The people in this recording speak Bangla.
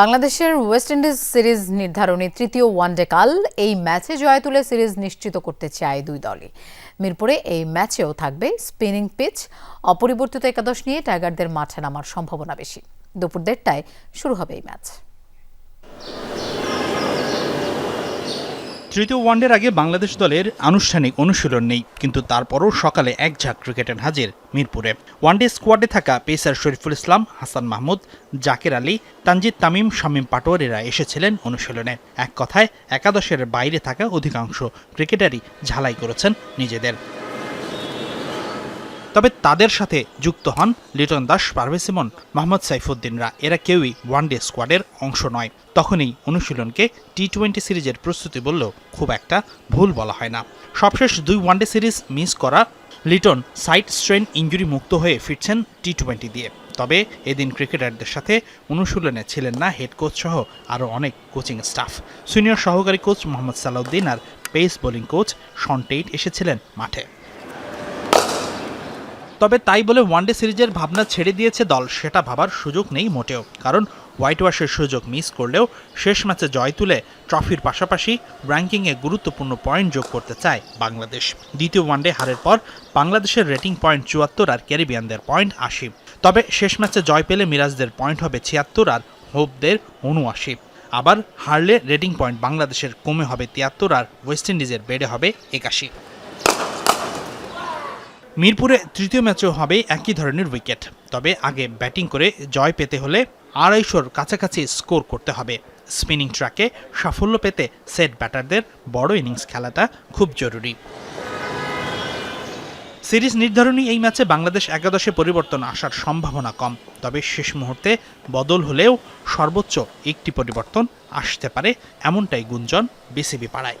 বাংলাদেশের ওয়েস্ট ইন্ডিজ সিরিজ নির্ধারণী তৃতীয় ওয়ানডে কাল এই ম্যাচে জয় তুলে সিরিজ নিশ্চিত করতে চায় দুই দলই। মিরপুরে এই ম্যাচেও থাকবে স্পিনিং পিচ, অপরিবর্তিত একাদশ নিয়ে টাইগারদের মাঠে নামার সম্ভাবনা বেশি। দুপুর দেড়টায় শুরু হবে এই ম্যাচ। তৃতীয় ওয়ানডের আগে বাংলাদেশ দলের আনুষ্ঠানিক অনুশীলন নেই, কিন্তু তারপরও সকালে এক ঝাঁক ক্রিকেটার হাজির মিরপুরে। ওয়ানডে স্কোয়াডে থাকা পেসার শরীফুল ইসলাম, হাসান মাহমুদ, জাকের আলী, তানজিদ তামিম, শামীম পাটোয়ারিরা এসেছিলেন অনুশীলনে। এক কথায়, একাদশের বাইরে থাকা অধিকাংশ ক্রিকেটারই ঝালাই করেছেন নিজেদের। তবে তাদের সাথে যুক্ত হন লিটন দাস, পারভেজ সিমন, মোহাম্মদ সাইফুদ্দিনরা। এরা কেউই ওয়ানডে স্কোয়াডের অংশ নয়। তখনই অনুশীলনকে টি টোয়েন্টি সিরিজের প্রস্তুতি বললেও খুব একটা ভুল বলা হয় না। সবশেষ দুই ওয়ানডে সিরিজ মিস করা লিটন সাইড স্ট্রেন ইঞ্জুরি মুক্ত হয়ে ফিরছেন টি টোয়েন্টি দিয়ে। তবে এদিন ক্রিকেটারদের সাথে অনুশীলনে ছিলেন না হেড কোচ সহ আরও অনেক কোচিং স্টাফ। সিনিয়র সহকারী কোচ মোহাম্মদ সালাউদ্দিন আর pace bowling coach Shaun Tait এসেছিলেন মাঠে। তবে তাই বলে ওয়ানডে সিরিজের ভাবনা ছেড়ে দিয়েছে দল। সেটা ভাবার সুযোগ নেই মোটেও। কারণ হোয়াইট ওয়াশের সুযোগ মিস করলেও শেষ ম্যাচে জয় তুলে ট্রফির পাশাপাশি র্যাঙ্কিংয়ে গুরুত্বপূর্ণ পয়েন্ট যোগ করতে চায় বাংলাদেশ। দ্বিতীয় ওয়ানডে হারের পর বাংলাদেশের রেটিং পয়েন্ট চুয়াত্তর আর ক্যারিবিয়ানদের পয়েন্ট আশি। তবে শেষ ম্যাচে জয় পেলে মিরাজদের পয়েন্ট হবে ছিয়াত্তর আর হোপদের উনআশি। আবার হারলে রেটিং পয়েন্ট বাংলাদেশের কমে হবে তিয়াত্তর আর ওয়েস্ট ইন্ডিজের বেড়ে হবে একাশি। মিরপুরে তৃতীয় ম্যাচেও হবে একই ধরনের উইকেট। তবে আগে ব্যাটিং করে জয় পেতে হলে আড়াইশোর কাছাকাছি স্কোর করতে হবে। স্পিনিং ট্র্যাকে সাফল্য পেতে সেট ব্যাটারদের বড় ইনিংস খেলাটা খুব জরুরি। সিরিজ নির্ধারণী এই ম্যাচে বাংলাদেশ একাদশে পরিবর্তন আসার সম্ভাবনা কম। তবে শেষ মুহূর্তে বদল হলেও সর্বোচ্চ একটি পরিবর্তন আসতে পারে এমনটাই গুঞ্জন বিসিবি পাড়ায়।